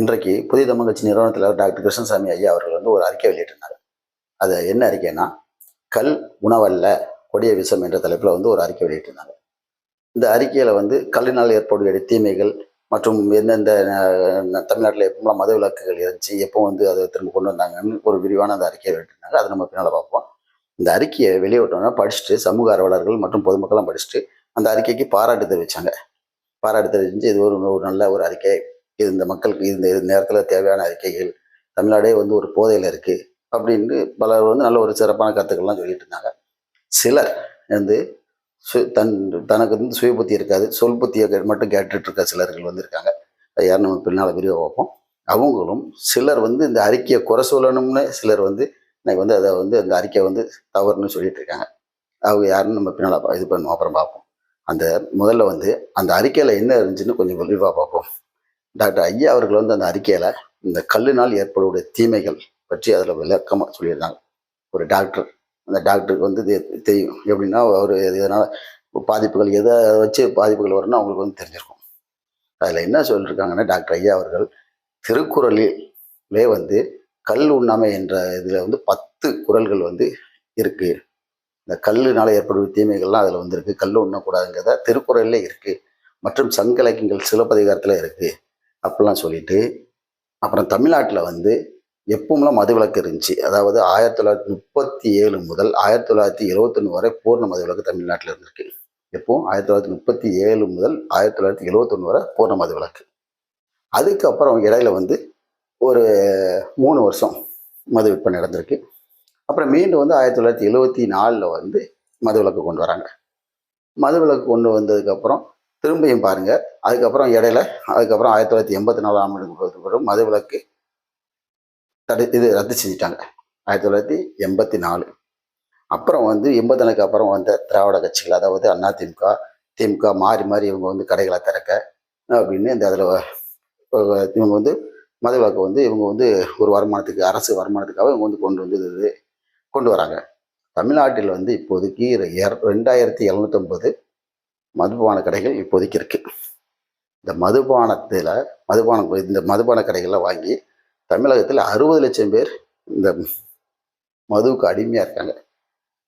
இன்றைக்கு புதிய தமிழ் கட்சி நிறுவனத்தில் டாக்டர் கிருஷ்ணசாமி ஐயா அவர்கள் வந்து ஒரு அறிக்கை வெளியிட்டிருந்தார். அது என்ன அறிக்கைன்னா கல் உணவல்ல கொடிய விஷம் என்ற தலைப்பில் வந்து ஒரு அறிக்கை வெளியிட்டிருந்தாங்க. இந்த அறிக்கையில் வந்து கல்லினால் ஏற்படக்கூடிய தீமைகள் மற்றும் எந்தெந்த தமிழ்நாட்டில் எப்போலாம் மத விலக்குகள் இருந்துச்சு எப்போ வந்து அதை திரும்ப கொண்டு வந்தாங்கன்னு ஒரு விரிவான அந்த அறிக்கையை வெளியிட்டிருந்தாங்க. அதை நம்ம பின்னால் பார்ப்போம். இந்த அறிக்கையை வெளியிட்டோன்னா படிச்சுட்டு சமூக ஆர்வலர்கள் மற்றும் பொதுமக்கள்லாம் படிச்சுட்டு அந்த அறிக்கைக்கு பாராட்டு தெரிவிச்சாங்க. பாராட்டு தெரிவிச்சு இது ஒரு ஒரு நல்ல ஒரு அறிக்கை. இது இந்த மக்களுக்கு இந்த நேரத்தில் தேவையான அறிக்கைகள் தமிழ்நாடே வந்து ஒரு போதையில் இருக்குது அப்படின்னு பலர் வந்து நல்ல ஒரு சிறப்பான கருத்துக்கள்லாம் சொல்லிட்டு இருந்தாங்க. சிலர் வந்து சு தன் தனக்கு வந்து சுய புத்தி இருக்காது சொல் புத்தியை கே- மட்டும் கேட்டுட்டு இருக்க சிலர்கள் வந்து இருக்காங்க யார் நம்ம பின்னால் விரிவாக பார்ப்போம். அவங்களும் சிலர் வந்து இந்த அறிக்கையை குறை சொல்லணும்னு சிலர் வந்து எனக்கு வந்து அதை வந்து அந்த அறிக்கை வந்து தவறுன்னு சொல்லிட்டு இருக்காங்க. அவங்க யாருன்னு நம்ம பின்னால் இது பண்ணுவோம் அப்புறம் பார்ப்போம். அந்த முதல்ல வந்து அந்த அறிக்கையில் என்ன இருந்துச்சுன்னு கொஞ்சம் விரிவாக பார்ப்போம். டாக்டர் ஐயா அவர்கள் வந்து அந்த அறிக்கையில் இந்த கல்லினால் ஏற்படக்கூடிய தீமைகள் பற்றி அதில் விளக்கமாக சொல்லியிருந்தாங்க. ஒரு டாக்டர் அந்த டாக்டருக்கு வந்து இது தெரியும். எப்படின்னா அவர் இதனால் பாதிப்புகள் எதை வச்சு பாதிப்புகள் வரும்னா அவங்களுக்கு வந்து தெரிஞ்சிருக்கும். அதில் என்ன சொல்லியிருக்காங்கன்னா டாக்டர் ஐயா அவர்கள் திருக்குறளிலே வந்து கல் உண்ணாமை என்ற இதில் வந்து பத்து குறள்கள் வந்து இருக்குது இந்த கல்லுனால ஏற்படும் தீமைகள்லாம் அதில் வந்து இருக்குது கல் உண்ணக்கூடாதுங்கிறத திருக்குறளில் இருக்குது மற்றும் சங்க இலக்கியங்கள் சிலப்பதிகாரத்தில் இருக்குது அப்படிலாம் சொல்லிட்டு அப்புறம் தமிழ்நாட்டில் வந்து எப்பவும்லாம் மதுவிலக்கு இருந்துச்சு. அதாவது ஆயிரத்தி தொள்ளாயிரத்தி முப்பத்தி ஏழு முதல் ஆயிரத்தி தொள்ளாயிரத்தி எழுவத்தொன்று வரை பூர்ண மதுவிலக்கு தமிழ்நாட்டில் இருந்திருக்கு. எப்போ? ஆயிரத்தி தொள்ளாயிரத்தி முப்பத்தி ஏழு முதல் ஆயிரத்தி தொள்ளாயிரத்தி எழுவத்தொன்று வரை பூர்ண மதுவிலக்கு. அதுக்கப்புறம் இடையில வந்து ஒரு மூணு வருஷம் மது விற்பனை நடந்திருக்கு. அப்புறம் மீண்டும் வந்து ஆயிரத்தி தொள்ளாயிரத்தி எழுவத்தி நாலில் வந்து மதுவிலக்கு கொண்டு வராங்க. மதுவிலக்கு கொண்டு வந்ததுக்கப்புறம் திரும்பியும் பாருங்கள் அதுக்கப்புறம் இடையில அதுக்கப்புறம் ஆயிரத்தி தொள்ளாயிரத்தி எண்பத்தி நாலாம் ஆண்டுக்கு பிறகு மதுவிலக்கு தடை இது ரத்து செஞ்சிட்டாங்க. ஆயிரத்தி தொள்ளாயிரத்தி எண்பத்தி நாலு. அப்புறம் வந்து எண்பத்தனுக்கு அப்புறம் வந்த திராவிட கட்சிகள் அதாவது அண்ணா திமுக திமுக மாறி மாறி இவங்க வந்து கடைகளை திறக்க அப்படின்னு இந்த அதில் இவங்க வந்து மதுவிலக்கு வந்து இவங்க வந்து ஒரு வருமானத்துக்கு அரசு வருமானத்துக்காக இவங்க வந்து கொண்டு வந்து இது கொண்டு வராங்க. தமிழ்நாட்டில் வந்து இப்போதைக்கு இர- ரெண்டாயிரத்தி எழுநூத்தொம்பது மதுபான கடைகள் இப்போதைக்கு இருக்குது இந்த மதுபானத்தில் மதுபானம் இந்த மதுபான கடைகளை வாங்கி தமிழகத்தில் அறுபது லட்சம் பேர் இந்த மதுவுக்கு அடிமையாக இருக்காங்க.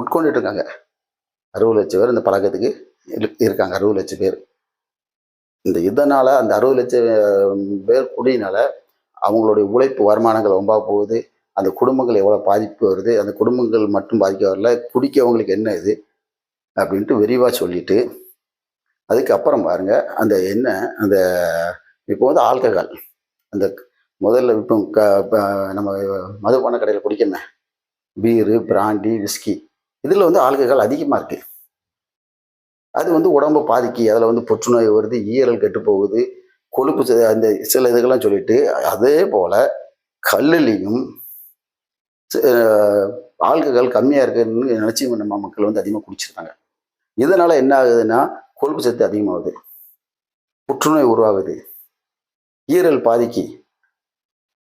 உட்கொண்டுட்டு இருக்காங்க. அறுபது லட்சம் பேர் இந்த பழக்கத்துக்கு இரு- இருக்காங்க. அறுபது லட்சம் பேர். இந்த இதனால் அந்த அறுபது லட்சம் பேர் குடியினால அவங்களுடைய உழைப்பு வருமானங்கள் ரொம்ப போகுது. அந்த குடும்பங்கள் எவ்வளோ பாதிப்பு வருது? அந்த குடும்பங்கள் மட்டும் பாதிக்க வரல. குடிக்கவங்களுக்கு என்ன இது? அப்படின்ட்டு விரிவாக சொல்லிட்டு அதுக்கப்புறம் பாருங்க அந்த என்ன அந்த இப்போ வந்து ஆல்கஹால். அந்த முதல்ல இப்போ க நம்ம மதுபான கடையில் குடிக்கணும் பீரு பிராண்டி விஸ்கி இதில் வந்து ஆல்கஹால் அதிகமாக இருக்குது அது வந்து உடம்பை பாதிக்கு அதில் வந்து புற்றுநோய் வருது ஈரல் கெட்டு போகுது கொழுப்பு ச- அந்த சில இதுகள்லாம் சொல்லிட்டு அதே போல் கல்லுலேயும் ஆல்கஹால் கம்மியாக இருக்குன்னு நினச்சி நம்ம மக்கள் வந்து அதிகமாக குடிச்சிருக்காங்க. இதனால் என்ன ஆகுதுன்னா கொழுப்பு சத்து அதிகமாகுது புற்றுநோய் உருவாகுது ஈரல் பாதிக்கு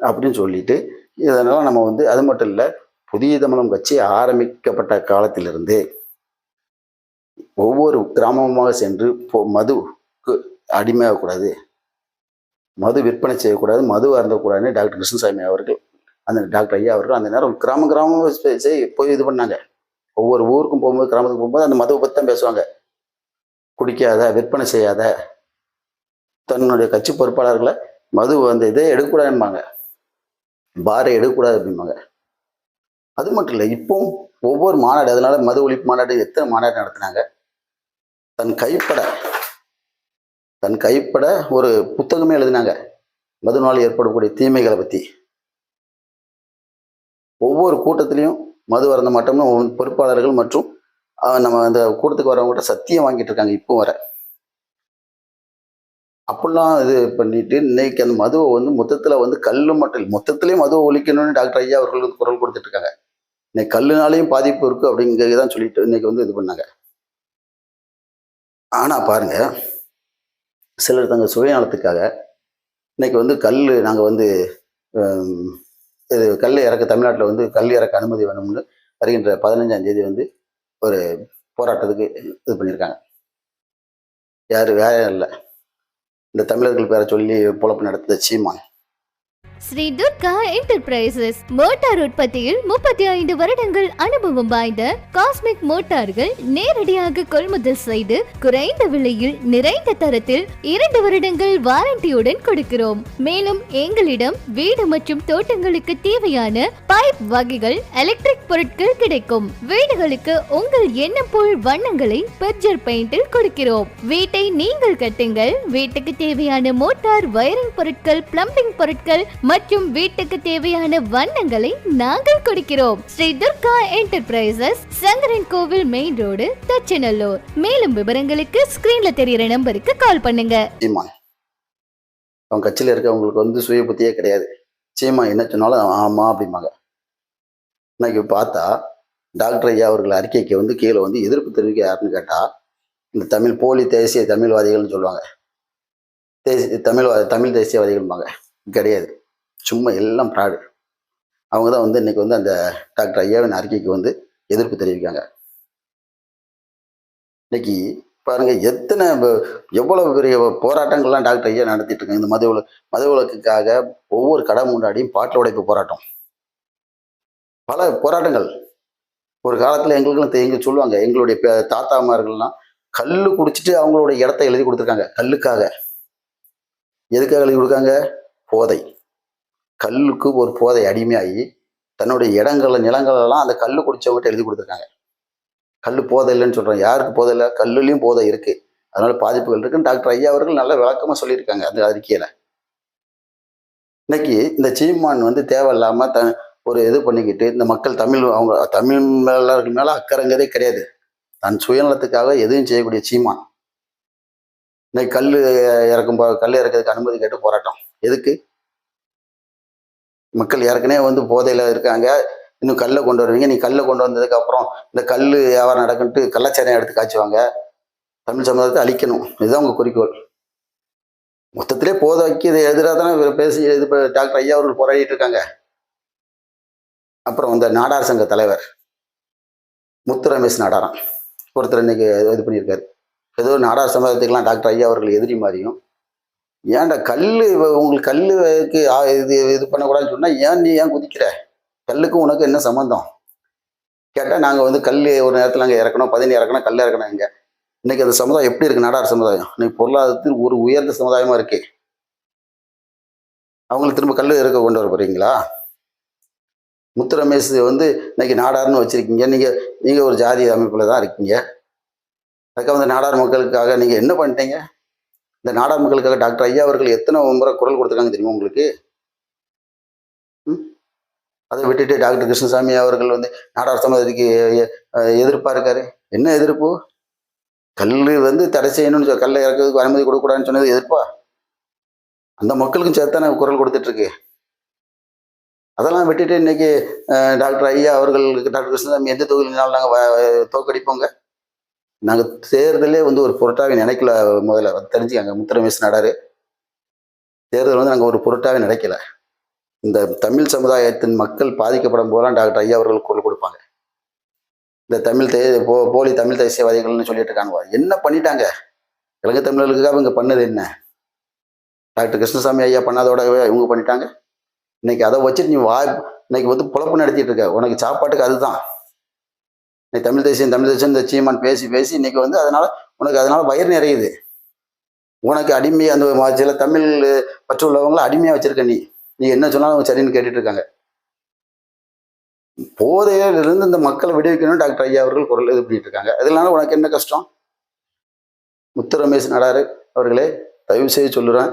அப்படின்னு சொல்லிட்டு இதனால் நம்ம வந்து அது மட்டும் இல்லை புதிய தமிழம் கட்சி ஆரம்பிக்கப்பட்ட காலத்திலிருந்து ஒவ்வொரு கிராமமாக சென்று பொ- மதுக்கு அடிமையாகக்கூடாது மது விற்பனை செய்யக்கூடாது மது அருந்தக்கூடாதுன்னு டாக்டர் கிருஷ்ணசாமி அவர்கள் அந்த டாக்டர் ஐயா அவர்கள் அந்த நேரம் கிராம கிராமம் போய் இது பண்ணாங்க. ஒவ்வொரு ஊருக்கும் போகும்போது கிராமத்துக்கு போகும்போது அந்த மதுவை பற்றி தான் பேசுவாங்க. குடிக்காத விற்பனை செய்யாத தன்னுடைய கட்சி பொறுப்பாளர்களை மது வந்து இதே எடுக்கக்கூடாதும்பாங்க. பாரை எடுக்கக்கூடாது அப்படிம்பாங்க. அது மட்டும் இல்லை இப்போவும் ஒவ்வொரு மாநாடு அதனால மது ஒழிப்பு மாநாடு எத்தனை மாநாடு நடத்தினாங்க? தன் கைப்பட தன் கைப்பட ஒரு புத்தகமே எழுதினாங்க. மதுனால் ஏற்படக்கூடிய தீமைகளை பற்றி ஒவ்வொரு கூட்டத்திலையும் மது அருந்த மாட்டோம்னு பொறுப்பாளர்கள் மற்றும் நம்ம அந்த கூட்டத்துக்கு வரவங்ககிட்ட சத்தியம் வாங்கிட்டு இருக்காங்க இப்போ வர. அப்படிலாம் இது பண்ணிட்டு இன்னைக்கு அந்த மதுவை வந்து மொத்தத்தில் வந்து கல்லு மட்டும் இல்லை மொத்தத்திலே மதுவை ஒழிக்கணும்னு டாக்டர் ஐயா அவர்கள் வந்து குரல் கொடுத்துட்டு இருக்காங்க. இன்னைக்கு கல்லுனாலையும் பாதிப்பு இருக்கு அப்படிங்கிறது தான் சொல்லிட்டு இன்னைக்கு வந்து இது பண்ணாங்க. ஆனால் பாருங்க சிலர் தங்கள் சுயநலத்துக்காக இன்னைக்கு வந்து கல் நாங்கள் வந்து இது கல் இறக்க தமிழ்நாட்டில் வந்து கல் இறக்க அனுமதி வேணும்னு வருகின்ற பதினஞ்சாம் தேதி வந்து ஒரு போராட்டத்துக்கு இது பண்ணியிருக்காங்க. யார் வேற இல்லை. இந்த தமிழர்கள் பேரை சொல்லி பொழப்பு நடத்துத சீமான். ஸ்ரீ துர்கா என்டர்பிரைசஸ். மோட்டார் உற்பத்தியில் முப்பத்தி ஐந்து வருடங்கள் அனுபவம் வாய்ந்த காஸ்மிக் மோட்டார்கள் நேரடியாக கொள்முதல் செய்து குறைந்த விலையில் நிறைந்த தரத்தில் இரண்டு வருடங்கள் வாரண்டியுடன் கொடுக்கிறோம். மேலும் எங்களிடம் வீடு மற்றும் தோட்டங்களுக்கு தேவையான பைப் வகைகள் எலக்ட்ரிக் பொருட்கள் கிடைக்கும். வீடுகளுக்கு உங்கள் எண்ணம் போல் வண்ணங்களை பெர்ஜர் பெயிண்டில் கொடுக்கிறோம். வீட்டை நீங்கள் கட்டுங்கள். வீட்டுக்கு தேவையான மோட்டார் வயரிங் பொருட்கள் பிளம்பிங் பொருட்கள் மற்றும் வீட்டுக்கு தேவையான வண்ணங்களை நாங்கள் கொடுக்கிறோம். ஸ்ரீ துர்கா என்டர்பிரைசஸ் சங்கரன் கோவில் மெயின் ரோடு தச்சநல்லூர். மேலும் விவரங்களுக்கு ஸ்கிரீன்ல தெரியற நம்பருக்கு கால் பண்ணுங்க. சீமான் அவங்க கட்சியில் இருக்கவங்களுக்கு வந்து சுய புத்தியே கிடையாது. சீமா என்ன சொன்னாலும் ஆமாம் அப்படிம்பாங்க. இன்னைக்கு பார்த்தா டாக்டர் ஐயா அவர்கள் அறிக்கைக்கு வந்து கீழே வந்து எதிர்ப்பு தெரிவிக்க யாருன்னு கேட்டால் இந்த தமிழ் போலி தேசிய தமிழ்வாதிகள்னு சொல்லுவாங்க. தேசிய தமிழ் தமிழ் தேசியவாதிகள்பாங்க கிடையாது. சும்மா எல்லாம் ப்ராடு அவங்க தான் வந்து இன்னைக்கு வந்து அந்த டாக்டர் ஐயாவின் அறிக்கைக்கு வந்து எதிர்ப்பு தெரிவிக்காங்க இன்னைக்கு பாருங்கள் எத்தனை எவ்வளோ எவ்வளவு பெரிய போராட்டங்கள்லாம் டாக்டர் ஐயா நடத்திட்டு இருக்காங்க. இந்த மது விலக்கு மது ஒவ்வொரு கடை முன்னாடியும் பாட்டில் உடைப்பு போராட்டம். பல போராட்டங்கள். ஒரு காலத்தில் எங்களுக்கும் எங்களுக்கு சொல்லுவாங்க எங்களுடைய தாத்தா தாத்தாமார்கள்லாம் கல் குடிச்சிட்டு அவங்களுடைய இடத்த எழுதி கொடுத்துருக்காங்க கல்லுக்காக. எதுக்காக எழுதி கொடுக்காங்க? போதை. கல்லுக்கு ஒரு போதை அடிமையாகி தன்னுடைய இடங்கள் நிலங்களெல்லாம் அந்த கல் குடித்தவங்ககிட்ட எழுதி கொடுத்துருக்காங்க. கல் போதை இல்லைன்னு சொல்கிறோம் யாருக்கு போதை இல்லை? கல்லுலேயும் போதை இருக்குது அதனால பாதிப்புகள் இருக்குன்னு டாக்டர் ஐயா அவர்கள் நல்ல விளக்கமாக சொல்லியிருக்காங்க அந்த அறிக்கையில். இன்னைக்கு இந்த சீமான் வந்து தேவையில்லாமல் த ஒரு இது பண்ணிக்கிட்டு இந்த மக்கள் தமிழ் அவங்க தமிழ் மேல மேலே அக்கறைங்கிறதே கிடையாது. தன் சுயநலத்துக்காக எதுவும் செய்யக்கூடிய சீமான். இன்னைக்கு கல் இறக்கும் கல் இறக்கிறதுக்கு அனுமதி கேட்டு போராட்டம். எதுக்கு? மக்கள் ஏற்கனவே வந்து போதையில் இருக்காங்க. இன்னும் கல்லை கொண்டு வருவீங்க. நீ கல்லை கொண்டு வந்ததுக்கு அப்புறம் இந்த கல் வியாபாரம் நடக்குன்ட்டு கள்ளச்சாரம் எடுத்து காய்ச்சுவாங்க. தமிழ் சமுதாயத்தை அழிக்கணும். இதுதான் உங்கள் குறிக்கோள். மொத்தத்திலே போதைக்கு இது எதிராக தானே பேசி இது இப்போ டாக்டர் ஐயா அவர்கள் போராடிட்டு இருக்காங்க. அப்புறம் இந்த நாடார் சங்க தலைவர் முத்து ரமேஷ் நாடாரம். ஒருத்தர் இன்னைக்கு இது பண்ணியிருக்காரு. ஏதோ நாடார் சமுதாயத்துக்கெல்லாம் டாக்டர் ஐயா அவர்கள் எதிரி மாதிரியும் ஏன்டா கல் உங்களுக்கு கல் இது இது பண்ணக்கூடாதுன்னு சொன்னால் ஏன் நீ ஏன் குதிக்கிற? கல்லுக்கும் உனக்கு என்ன சம்மந்தம் கேட்டால் நாங்கள் வந்து கல் ஒரு நேரத்தில் அங்கே இறக்கணும் பதினி இறக்கணும் கல் இறக்கணும் இங்கே. இன்னைக்கு அந்த சமுதாயம் எப்படி இருக்கு? நாடார் சமுதாயம். இன்னைக்கு பொருளாதாரத்தில் ஒரு உயர்ந்த சமுதாயமாக இருக்கு. அவங்களுக்கு திரும்ப கல் இறக்க கொண்டு வர போறீங்களா? முத்து ரமேஷ் வந்து இன்னைக்கு நாடார்னு வச்சுருக்கீங்க. நீங்கள் நீங்கள் ஒரு ஜாதி அமைப்பில் தான் இருக்கீங்க. அதுக்காக வந்து நாடார் மக்களுக்காக நீங்கள் என்ன பண்ணிட்டீங்க? இந்த நாடார் மக்களுக்காக டாக்டர் ஐயா அவர்கள் எத்தனை முறை குரல் கொடுத்துருக்காங்க தெரியுமா உங்களுக்கு? ம்? அதை விட்டுட்டு டாக்டர் கிருஷ்ணசாமி அவர்கள் வந்து நாடார் சமுதாயத்துக்கு எதிர்ப்பா இருக்காரு. என்ன எதிர்ப்பு? கல் வந்து தடை செய்யணும்னு சொல் கல்லை இறக்கிறதுக்கு அனுமதி கொடுக்கக்கூடாதுன்னு சொன்னது எதிர்ப்பா? அந்த மக்களுக்கும் சேர்த்தானே குரல் கொடுத்துட்டு இருக்கு அதெல்லாம் விட்டுட்டு இன்னைக்கு டாக்டர் ஐயா அவர்களுக்கு டாக்டர் கிருஷ்ணசாமி எந்த தொகுதியினாலும் நாங்கள் தோக்கடிப்போங்க நாங்கள் தேர்தலே வந்து ஒரு பொருட்டாகவே நினைக்கல முதல்ல தெரிஞ்சு அங்கே முத்திரமேஸ் நடாரு. தேர்தல் வந்து நாங்கள் ஒரு பொருட்டாகவே நினைக்கல. இந்த தமிழ் சமுதாயத்தின் மக்கள் பாதிக்கப்படும் போதெல்லாம் டாக்டர் ஐயா அவர்கள் குரல் கொடுப்பாங்க. இந்த தமிழ் தே போ போலி தமிழ் தேசியவாதிகள்னு சொல்லிட்டு இருக்காங்க. என்ன பண்ணிட்டாங்க? இலங்கை தமிழர்களுக்காக இவங்க பண்ணது என்ன? டாக்டர் கிருஷ்ணசாமி ஐயா பண்ணாதோடவே இவங்க பண்ணிட்டாங்க. இன்னைக்கு அதை வச்சுட்டு நீ வா இன்னைக்கு வந்து புழப்பு நடத்திட்டு இருக்க. உனக்கு சாப்பாட்டுக்கு அதுதான். நீ தமிழ் தேசியம் தமிழ் தேசியம் இந்த சீமான் பேசி பேசி இன்னைக்கு வந்து அதனால உனக்கு அதனால வயிறு நிறையுது. உனக்கு அடிமை அந்த சில தமிழ் பற்று உள்ளவங்களை அடிமையா வச்சிருக்க நீ. நீ என்ன சொன்னாலும் அவங்க சரின்னு கேட்டுட்டு இருக்காங்க போதையிலிருந்து இந்த மக்களை விடுவிக்கணும்னு டாக்டர் ஐயா அவர்கள் குரல் இது பண்ணிட்டு இருக்காங்க அதனால உனக்கு என்ன கஷ்டம்? முத்து ரமேஷ் நடாரு அவர்களே தயவு செய்து சொல்லுறேன்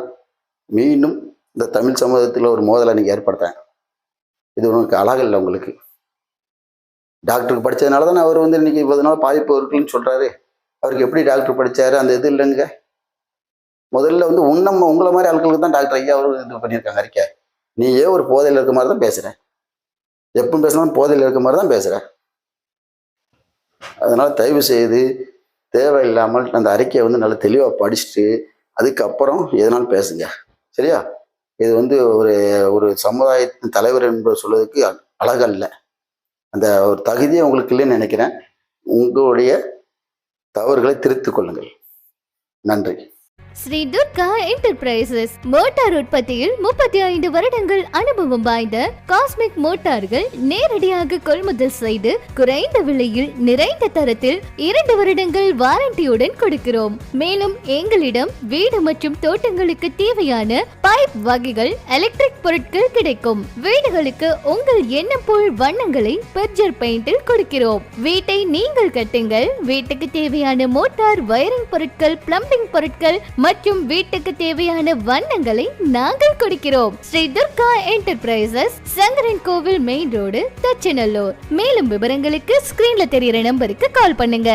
மீண்டும் இந்த தமிழ் சமூகத்தில் ஒரு மோதலை நீங்கள் ஏற்படுத்தேன் இது உனக்கு அழகில்லை உங்களுக்கு. டாக்டருக்கு படித்ததுனால தானே அவர் வந்து இன்னைக்கு இவ்வளவு நாள் பாதிப்பு இருக்குன்னு சொல்கிறாரு அவருக்கு எப்படி டாக்டர் படிச்சாரு? அந்த இது இல்லைங்க. முதல்ல வந்து உன்னம் உங்களை மாதிரி ஆட்களுக்கு தான் டாக்டர் ஐயா அவர் இது பண்ணியிருக்காங்க அறிக்கை. நீ ஏன் ஒரு போதையில் இருக்க மாதிரி தான் பேசுகிறேன் எப்பவும் பேசினாலும் போதையில் இருக்க மாதிரி தான் பேசுகிறேன் அதனால் தயவு செய்து தேவையில்லாமல் அந்த அறிக்கையை வந்து நல்லா தெளிவாக படிச்சுட்டு அதுக்கப்புறம் எதனாலும் பேசுங்க. சரியா? இது வந்து ஒரு ஒரு சமுதாயத்தின் தலைவர் என்பது சொல்வதற்கு அ- அழகல்ல. அந்த ஒரு தகுதியை உங்களுக்கு இல்லைன்னு நினைக்கிறேன். உங்களுடைய தவறுகளை திருத்திக் கொள்ளுங்கள். நன்றி. ஸ்ரீ துர்கா என்டர்பிரைசஸ். மோட்டார் உற்பத்தியில் முப்பத்தி ஐந்து வருடங்கள் அனுபவம் வாய்ந்த காஸ்மிக் மோட்டார்கள் நேரடியாக கொள்முதல் செய்து குறைந்த விலையில் நிறைந்த தரத்தில் இரண்டு வருடங்கள் வாரண்டியுடன் கொடுக்கிறோம். மேலும் எங்களிடம் வீடு மற்றும் தோட்டங்களுக்கு தேவையான பைப் வகைகள் எலக்ட்ரிக் பொருட்கள் கிடைக்கும். வீடுகளுக்கு உங்கள் எண்ணம் போல் வண்ணங்களை பெர்ஜர் பெயிண்டில் கொடுக்கிறோம். வீட்டை நீங்கள் கட்டுங்கள். வீட்டுக்கு தேவையான மோட்டார் வயரிங் பொருட்கள் பிளம்பிங் பொருட்கள் மற்றும் வீட்டுக்கு தேவையான வண்ணங்களை நாங்கள் கொடுக்கிறோம். ஸ்ரீ துர்கா என்டர்பிரைசஸ் சங்கரன் கோவில் மெயின் ரோடு தச்சநல்லூர். மேலும் விவரங்களுக்கு ஸ்கிரீன்ல தெரியிற நம்பருக்கு கால் பண்ணுங்க.